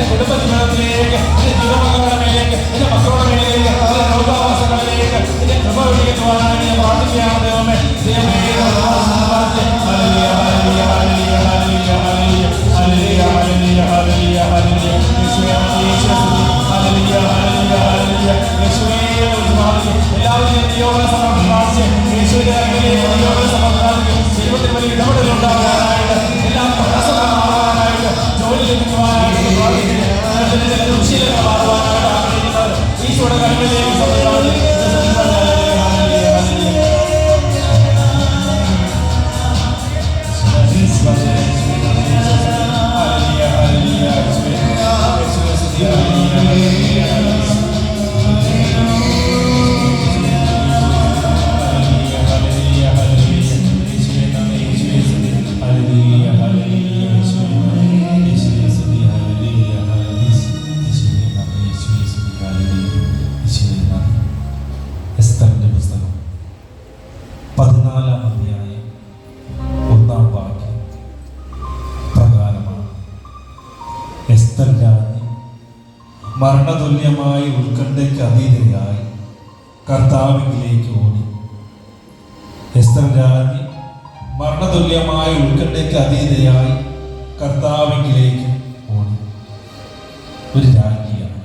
എന്റെ കുടുംബ ജീവിതത്തിലേക്ക് എന്റെ ജീവമക്കളുടെ മേലേക്ക് എന്റെ മക്കളുടെ മേലേക്ക് എന്റെ ലോകാവാസങ്ങളിലേക്ക് എന്റെ കൃപ ഒഴുകുവാനാണ് ഞാൻ പ്രാർത്ഥിക്കുകയാണ് ദൈവമേ. ദൈവമേ Hallelujah, hallelujah, hallelujah, hallelujah, hallelujah Esther രാജ്ഞി ഉത്കണ്ഠയ്ക്ക് അതീതയായി കർത്താവിലേക്ക് ഓടി. എസ്തർ രാജ്ഞി മരണതുല്യമായ ഉത്കണ്ഠയ്ക്ക് അതീതയായി കർത്താവിലേക്ക് ഓടി. ഒരു രാജ്ഞിയാണ്.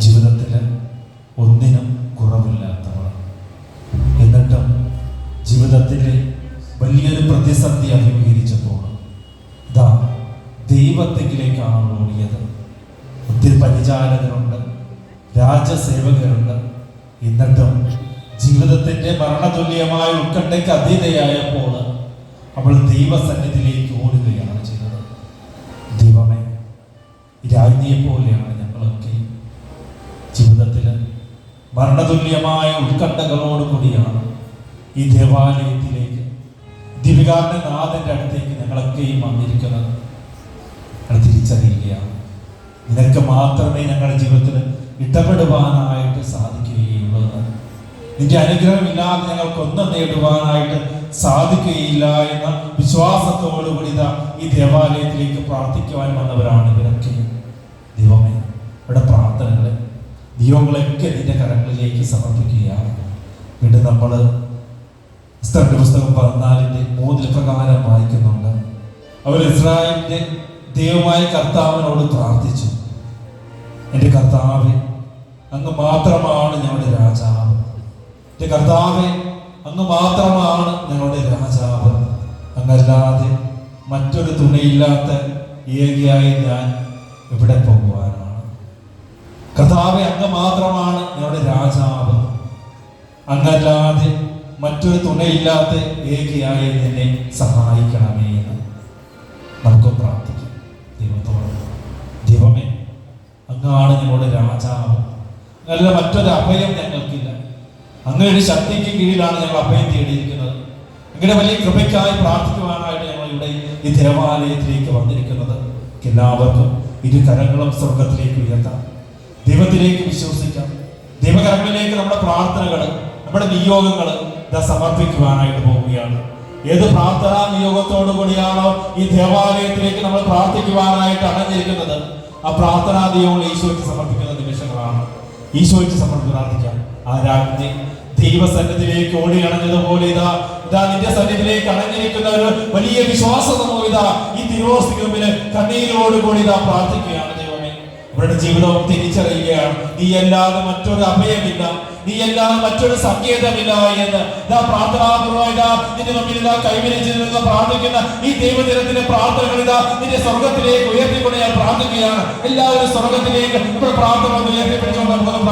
ജീവിതത്തിൽ ഒന്നിനും കുറവില്ലാത്തവൾ. എന്നിട്ടും ജീവിതത്തിലെ വലിയൊരു പ്രതിസന്ധി അഭിമുഖീകരിച്ചപ്പോൾ ദൈവത്തെങ്കിലേക്കാണ് ഓടിയത് ഒത്തിരി പരിചാരകരുണ്ട് രാജസേവകരുണ്ട് എന്നിട്ടും ജീവിതത്തിന്റെ മരണതുല്യമായ ഉത്കണ്ഠയ്ക്ക് അതീതയായപ്പോൾ അവൾ ദൈവസന്നിധിയിലേക്ക് ഓടുകയാണ് ചെയ്തത്. ദൈവമേ രാജ്ഞിയെ പോലെയാണ് ഞങ്ങളൊക്കെ. ജീവിതത്തിൽ മരണതുല്യമായ ഉത്കണ്ഠകളോട് കൂടിയാണ് ഈ ദേവാലയത്തിലേക്ക് ദിവികാരന്റെ നാഥന്റെ അടുത്തേക്ക് ഞങ്ങളൊക്കെയും വന്നിരിക്കുന്നത്. തിരിച്ചറിയുകയാണ് നിനക്ക് മാത്രമേ ഞങ്ങളുടെ ജീവിതത്തിൽ ഇടപെടുവാനായിട്ട് സാധിക്കുകയുള്ളൂ. നിന്റെ അനുഗ്രഹമില്ലാതെ ഞങ്ങൾക്കൊന്നും നേടുവാനായിട്ട് സാധിക്കുകയില്ല എന്ന വിശ്വാസത്തോടുകൂടി ഇതാ ഈ ദേവാലയത്തിലേക്ക് പ്രാർത്ഥിക്കുവാൻ വന്നവരാണ് ഇവരൊക്കെ ദൈവമേ ഇവിടെ പ്രാർത്ഥനകളെ ദൈവങ്ങളൊക്കെ നിന്റെ കരങ്ങളിലേക്ക് സമർപ്പിക്കുകയാണ്. വീണ്ടും നമ്മൾ പുസ്തകം പതിനാലിന്റെ മൂന്നിൽ പ്രകാരം വായിക്കുന്നുണ്ട്. അവർ ഇസ്രായേലിന്റെ ദൈവമായ കർത്താവിനോട് പ്രാർത്ഥിച്ചു. എന്റെ കർത്താവെ അങ്ങ് മാത്രമാണ് ഞങ്ങളുടെ രാജാവ്. എന്റെ കർത്താവെ അങ്ങ് മാത്രമാണ് ഞങ്ങളുടെ രാജാവ്. അങ്ങല്ലാതെ മറ്റൊരു തുണയില്ലാത്ത ഏകയായി ഞാൻ ഇവിടെ പോകുവാനാണ്? കർത്താവെ അങ്ങ് മാത്രമാണ് ഞങ്ങളുടെ രാജാവ്. അങ്ങല്ലാതെ മറ്റൊരു തുണയില്ലാത്ത ഏകയായി എന്നെ സഹായിക്കണമേ എന്ന് നമുക്ക് പ്രാർത്ഥിക്കാം. അങ്ങാണ് ഞങ്ങളുടെ രാജാവ്. നല്ല മറ്റൊരു അഭയം ഞങ്ങൾക്കില്ല. അങ്ങയുടെ ശക്തിക്ക് കീഴിലാണ് ഞങ്ങൾ അഭയം തേടിയിരിക്കുന്നത്. അങ്ങയുടെ വലിയ കൃപയ്ക്കായി പ്രാർത്ഥിക്കുവാനായിട്ട് ഞങ്ങൾ ഇവിടെ ഈ ദേവാലയത്തിലേക്ക് വന്നിരിക്കുന്നത്. എല്ലാവർക്കും ഇരു കരങ്ങളും സ്വർഗത്തിലേക്ക് ഉയർത്താം. ദൈവത്തിലേക്ക് വിശ്വസിക്കാം. ദൈവകരങ്ങളിലേക്ക് നമ്മുടെ പ്രാർത്ഥനകൾ നമ്മുടെ നിയോഗങ്ങൾ ഇതാ സമർപ്പിക്കുവാനായിട്ട് പോവുകയാണ്. ഏത് പ്രാർത്ഥനാ നിയോഗത്തോടു കൂടിയാണോ ഈ ദേവാലയത്തിലേക്ക് നമ്മൾ പ്രാർത്ഥിക്കുവാനായിട്ട് അടഞ്ഞിരിക്കുന്നത്? ആ പ്രാർത്ഥനാ ദൈവങ്ങൾ ഈശോയ്ക്ക് സമർപ്പിക്കുന്ന നിമിഷങ്ങളാണ്. ഈശോയ്ക്ക് സമർപ്പിച്ച് പ്രാർത്ഥിക്കാം. ആ രാജ്ഞി ദൈവസന്നിധിയിലേക്ക് ഓടി അണഞ്ഞതുപോലെ ഇതാ ഇതാ നിന്റെ സന്നിധിയിലേക്ക് അണഞ്ഞിരിക്കുന്ന ഒരു വലിയ വിശ്വാസം ഇതാ ഈ തിരുവോസ്തിക്ക് മുമ്പിൽ കണ്ണീരോടുകൂടി ഇതാ പ്രാർത്ഥിക്കുകയാണ്. അവരുടെ ജീവിതവും തിരിച്ചറിയുകയാണ്. നീ അല്ലാതെ മറ്റൊരു അഭയമില്ല. നീ അല്ലാതെ മറ്റൊരു സങ്കേതമില്ല എന്ന് ഇതാ പ്രാർത്ഥനാപൂർവം ഇതാ പ്രാർത്ഥിക്കുന്ന ഈ ദൈവദിനത്തിന്റെ പ്രാർത്ഥനകൾ ഇതാ നിന്റെ സ്വർഗത്തിലേക്ക് ഉയർത്തിക്കൊണ്ട് ഞാൻ പ്രാർത്ഥിക്കുകയാണ്. എല്ലാവരും സ്വർഗത്തിലേക്ക് നമ്മുടെ പ്രാർത്ഥന ഉയർത്തിപ്പിടിച്ചുകൊണ്ട് നമുക്ക്